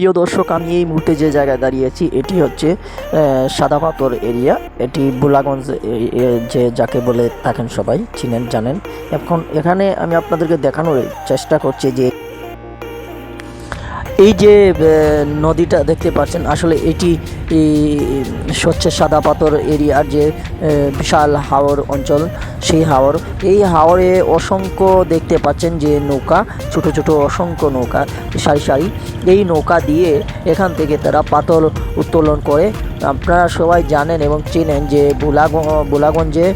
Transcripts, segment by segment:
প্রিয় দর্শক আমি এই মুহূর্তে যে জায়গায় দাঁড়িয়েছি এটি হচ্ছে সাদা পাথর এরিয়া এটি বুলাগঞ্জ যে যাকে বলে থাকেন সবাই, চিনেন, জানেন। এখন এখানে আমি আপনাদেরকে দেখানোর চেষ্টা করছি যে এই যে নদীটা দেখতে পাচ্ছেন, আসলে এটি হচ্ছে সাদা পাথর এরিয়ার যে বিশাল হাওর অঞ্চল, সেই হাওর। এই হাওরে অসংখ্য দেখতে পাচ্ছেন যে নৌকা, ছোট ছোট অসংখ্য নৌকা, সারি সারি। এই নৌকা দিয়ে এখান থেকে তারা পাথর উত্তোলন করে। আপনারা সবাই জানেন এবং চেনেন যে বুলাগ, বুলাগঞ্জে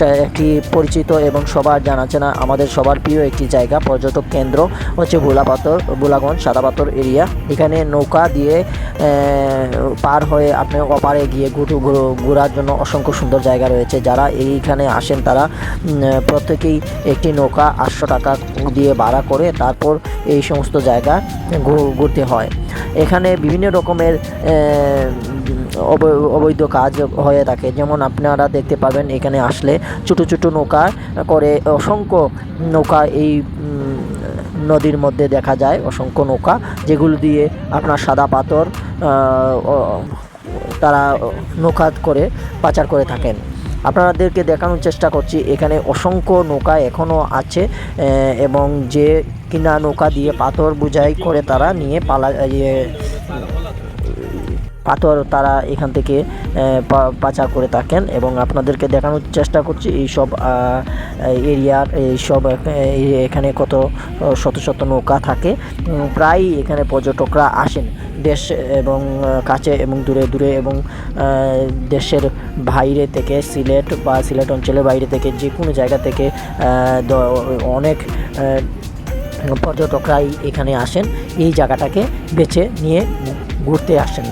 একটি পরিচিত এবং সবার জানা চেনা আমাদের সবার প্রিয় একটি জায়গা, পর্যটক কেন্দ্র হচ্ছে ভোলা পাথর ভোলাগঞ্জ সাদা পাথর এরিয়া। এখানে নৌকা দিয়ে পার হয়ে আপনি অপারে গিয়ে ঘুরু- ঘোরার জন্য অসংখ্য সুন্দর জায়গা রয়েছে। যারা এইখানে আসেন তারা প্রত্যেকেই একটি নৌকা আটশো টাকা দিয়ে ভাড়া করে তারপর এই সমস্ত জায়গা ঘুরতে হয়। এখানে বিভিন্ন রকমের অবৈ- অবৈধ কাজ হয়ে থাকে। যেমন আপনারা দেখতে পাবেন, এখানে আসলে ছোটো ছোটো নৌকা করে অসংখ্য নৌকা এই নদীর মধ্যে দেখা যায়, অসংখ্য নৌকা, যেগুলো দিয়ে আপনার সাদা পাথর তারা নৌকা করে পাচার করে থাকেন। আপনাদেরকে দেখানোর চেষ্টা করছি, এখানে অসংখ্য নৌকা এখনও আছে এবং যে কিনা নৌকা দিয়ে পাথর বোঝাই করে তারা নিয়ে পালা ইয়ে পাথর তারা এখান থেকে পাচার করে থাকেন এবং আপনাদেরকে দেখানোর চেষ্টা করছি এইসব এরিয়ার এইসব এই- এখানে কত শত শত নৌকা থাকে। উম, প্রায় এখানে পর্যটকরা আসেন দেশ এবং কাছে এবং দূরে দূরে এবং দেশের বাইরে থেকে সিলেট বা সিলেট অঞ্চলের বাইরে থেকে যে কোনো জায়গা থেকে অনেক পর্যটকরাই এখানে আসেন। এই জায়গাটাকে বেছে নিয়ে ঘুরতে আসেন।